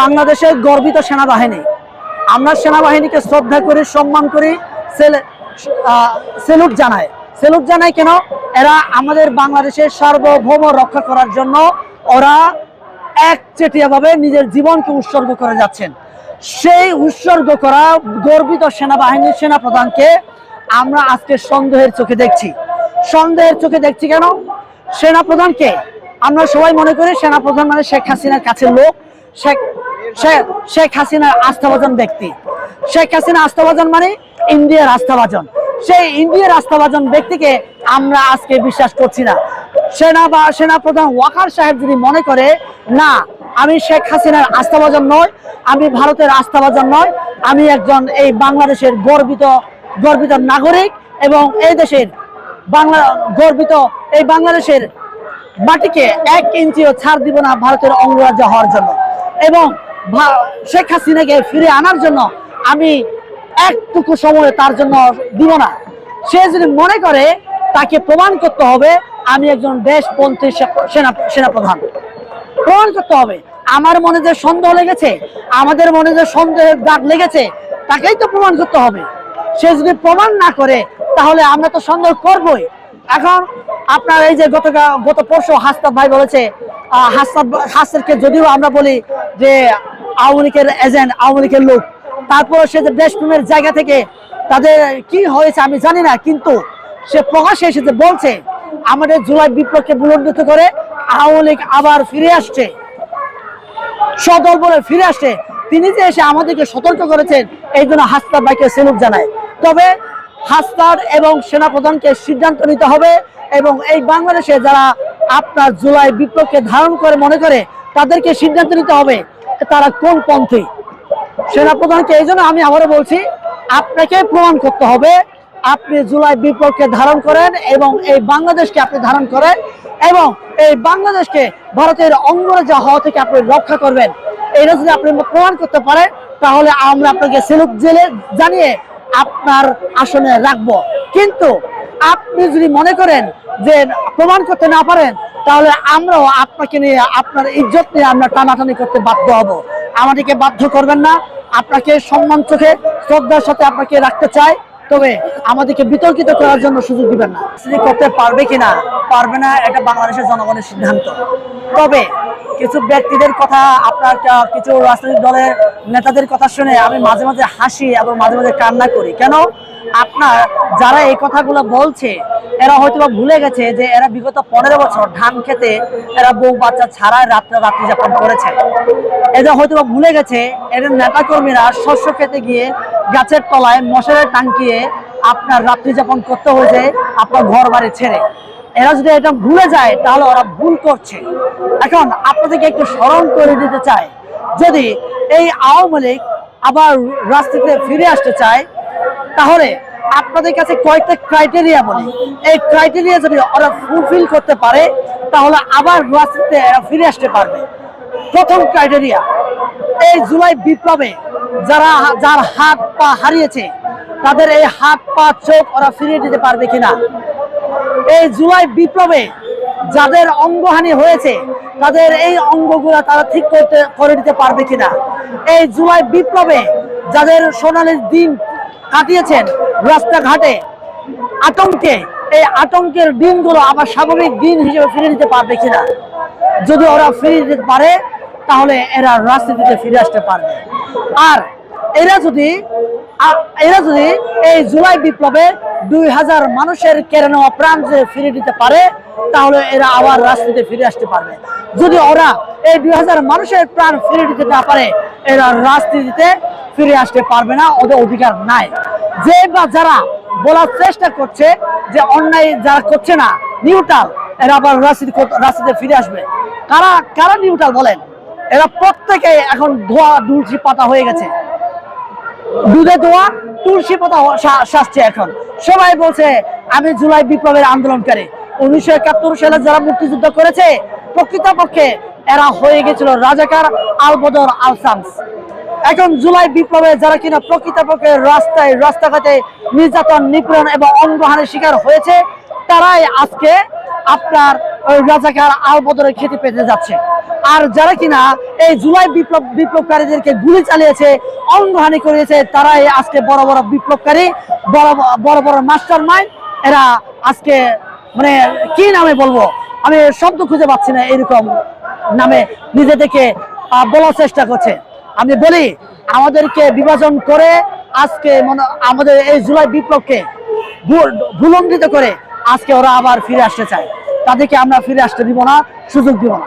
বাংলাদেশের গর্বিত সেনাবাহিনী। আমরা সেনাবাহিনীকে শ্রদ্ধা করি, সম্মান করি সেলুট জানাই। সেলুট জানাই কেন? এরা আমাদের বাংলাদেশের সার্বভৌম রক্ষা করার জন্য ওরা একচেটিয়াভাবে নিজের জীবনকে উৎসর্গ করে যাচ্ছেন। সেই উৎসর্গ করা গর্বিত সেনাবাহিনীর সেনাপ্রধানকে আমরা আজকে সন্দেহের চোখে দেখছি। সন্দেহের চোখে দেখছি কেন? সেনাপ্রধানকে। আমরা সবাই মনে করি সেনাপ্রধান মানে শেখ হাসিনার কাছের লোক। শেখ হাসিনার আস্থাভাজন ব্যক্তি। শেখ হাসিনা আস্থাভাজন মানে ইন্ডিয়ার আস্থাভাজন। সেই ইন্ডিয়ার আস্থাভাজন ব্যক্তিকে আমরা আজকে বিশ্বাস করছি না। সেনা বা সেনাপ্রধান ওয়াকার সাহেব যদি মনে করে, না, আমি শেখ হাসিনার আস্থাভাজন নয় আমি ভারতের আস্থাভাজন নয় আমি একজন এই বাংলাদেশের গর্বিত গর্বিত নাগরিক এবং এই দেশের বাংলা, গর্বিত এই বাংলাদেশের মাটিকে এক ইঞ্চিও ছাড় দিব না ভারতের অঙ্গরাজ্য হওয়ার জন্য। এবং শেখ হাসিনাকে ফিরে আনার জন্য আমি একটুকু সময় তার জন্য দিব না। সে যদি মনে করে তাকে প্রমাণ করতে হবে, আমি একজন দেশপন্থী সেনা সেনাপ্রধান। প্রমাণ করতে হবে, আমার মনে যে সন্দেহ লেগেছে, আমাদের মনে যে সন্দেহের দাগ লেগেছে, তাকেই তো প্রমাণ করতে হবে। সে যদি প্রমাণ না করে, তাহলে আমরা তো সন্দেহ করবই। এখন আপনার এই যে গত গত পরশু হাসতাব ভাই বলেছে হাসতাব হাসেরকে যদিও আমরা বলি যে আওয়ামী লীগের এজেন্ট আওয়ামী লীগের লোক। তারপর সে যে দেশপ্রেমের জায়গা থেকে তাদের কি হয়েছে আমি জানি না, কিন্তু সে প্রকাশ্যে এসে যে বলছে, আমাদের জুলাই বিপ্লবকে বুলন্ডিত করে আওয়ামী লীগ আবার ফিরে আসছে। সদল বলে ফিরে আসছে। তিনি যে এসে আমাদেরকে সতর্ক করেছেন, এই জন্য হাসতার ভাইকে সেলুট জানায়। তবে হাস্তার এবং সেনাপ্রধানকে সিদ্ধান্ত নিতে হবে এবং এই বাংলাদেশে যারা আপনার জুলাই বিপ্লবকে ধারণ করে মনে করে তাদেরকে সিদ্ধান্ত নিতে হবে তারা কোন পন্থী। সেনাপ্রধানকে এই জন্য আমি আবারও বলছি, আপনাকে প্রমাণ করতে হবে, আপনি জুলাই বিপ্লবকে ধারণ করেন এবং এই বাংলাদেশকে আপনি ধারণ করেন এবং এই বাংলাদেশকে ভারতের অঙ্গরাজ্য হওয়া থেকে আপনি রক্ষা করবেন। এটা যদি আপনি প্রমাণ করতে পারেন, তাহলে আমরা আপনাকে সেলুক জেলে জানিয়ে আপনার আসনে রাখব। কিন্তু আপনি যদি মনে করেন যে প্রমাণ করতে না পারেন তাহলে আমরাও আপনাকে নিয়ে আপনার ইজ্জত নিয়ে আমরা টানাটানি করতে বাধ্য হব। আমাদেরকে বাধ্য করবেন না। আপনাকে সম্মান চোখে, শ্রদ্ধার সাথে আপনাকে রাখতে চাই। তবে আমাদেরকে বিতর্কিত করার জন্য সুযোগ দিবেন না। রাজনীতি করতে পারবে কিনা, পারবে না, এটা বাংলাদেশের জনগণের সিদ্ধান্ত। তবে কিছু ব্যক্তিদের কথা, আপনার কিছু রাজনৈতিক দলের নেতাদের কথা শুনে আমি মাঝে মাঝে হাসি এবং মাঝে মাঝে কান্না করি। কেন? আপনার যারা এই কথাগুলো বলছে, এরা হয়তো বা ভুলে গেছে যে এরা বিগত পনেরো বছর ধান খেতে এরা বউ বাচ্চা ছাড়া রাত্রে রাত্রি যাপন করেছে। এরা হয়তো বা ভুলে গেছে, এদের নেতা কর্মীরা শস্য খেতে গিয়ে গাছের তলায় মশারে টাঙ্কিয়ে আপনার রাত্রি যাপন করতে হয়েছে আপনার ঘর বাড়ি ছেড়ে। এরা যদি এটা ভুলে যায়, তাহলে ওরা ভুল করছে। এখন আপনাদেরকে একটু স্মরণ করে দিতে চাই, যদি এই আওয়ামী লীগ আবার রাজনীতিতে ফিরে আসতে চায় তাহলে আপনাদের কাছে কয়েকটা ক্রাইটেরিয়া বলি। এই ক্রাইটেরিয়া যদি ওরা ফুলফিল করতে পারে, তাহলে আবার রাজনীতিতে ফিরে আসতে পারবে। প্রথম ক্রাইটেরিয়া এই জুলাই বিপ্লবে যারা যার হাত পা হারিয়েছে, তাদের এই হাত পা চোখ ওরা ফিরিয়ে দিতে পারবে কিনা? এই জুলাই বিপ্লবে যাদের অঙ্গহানি হয়েছে, তাদের এই অঙ্গগুলা তারা ঠিক করতে করে দিতে পারবে কিনা? এই জুলাই বিপ্লবে যাদের সোনালী দিন কাটিয়েছেন রাস্তাঘাটে। আতঙ্কে, এই আতঙ্কের দিনগুলো আবার স্বাভাবিক দিন হিসেবে ফিরে নিতে পারবে কিনা? যদি ওরা ফিরে দিতে পারে, তাহলে এরা রাজনীতিতে ফিরে আসতে পারবে। আর এরা যদি যদি এই জুলাই দুই হাজার মানুষের কেড়ে নেওয়া প্রাণ যদি ফিরে দিতে পারে, তাহলে এরা আবার ফিরে আসতে পারবে। যদি ওরা এই দুই হাজার মানুষের প্রাণ ফিরে দিতে না পারে, এরা রাজনীতিতে ফিরে আসতে পারবে না, ওদের অধিকার নাই। যে বা যারা বলার চেষ্টা করছে যে অন্যায় যারা করছে না, নিউট্রাল, এরা আবার রাজনীতি রাজনীতিতে ফিরে আসবে। কারা কারা নিউট্রাল বলেন? এরা প্রত্যেকে এখন ধোয়া দুলছি পাতা হয়ে গেছে। দুধে দোয়া, তুলসী পাতা শাস্তি এখন। সবাই বলছে, আমি জুলাই বিপ্লবের আন্দোলনকারী। উনিশশো একাত্তর সালে যারা মুক্তিযুদ্ধ করেছে, প্রকৃতপক্ষে এরা হয়ে গেছিল রাজাকার আল বদর আল শামস এখন জুলাই বিপ্লবে যারা কিনা প্রকৃতপক্ষে রাস্তায়, রাস্তাঘাটে নির্যাতন, নিপীড়ন এবং অঙ্গহানের শিকার হয়েছে, তারাই আজকে আপনার রাজাকার বদরের খেতে পেতে যাচ্ছে। আর যারা কিনা এই জুলাই বিপ্লব, বিপ্লবকারীদেরকে গুলি চালিয়েছে, অঙ্গহানি করিয়েছে তারাই আজকে বড় বড় বিপ্লবকারী, বড় বড় বড় মাস্টার মাইন্ড এরা আজকে মানে কি নামে বলব? আমি শব্দ খুঁজে পাচ্ছি না এরকম নামে নিজেদেরকে বলার চেষ্টা করছে। আমি বলি, আমাদেরকে বিভাজন করে আজকে মনে, আমাদের এই জুলাই বিপ্লবকে ভু- ভুলণ্ডিত করে আজকে ওরা আবার ফিরে আসতে চায়। তাদেরকে আমরা ফিরে আসতে দিব না সুযোগ দিব না।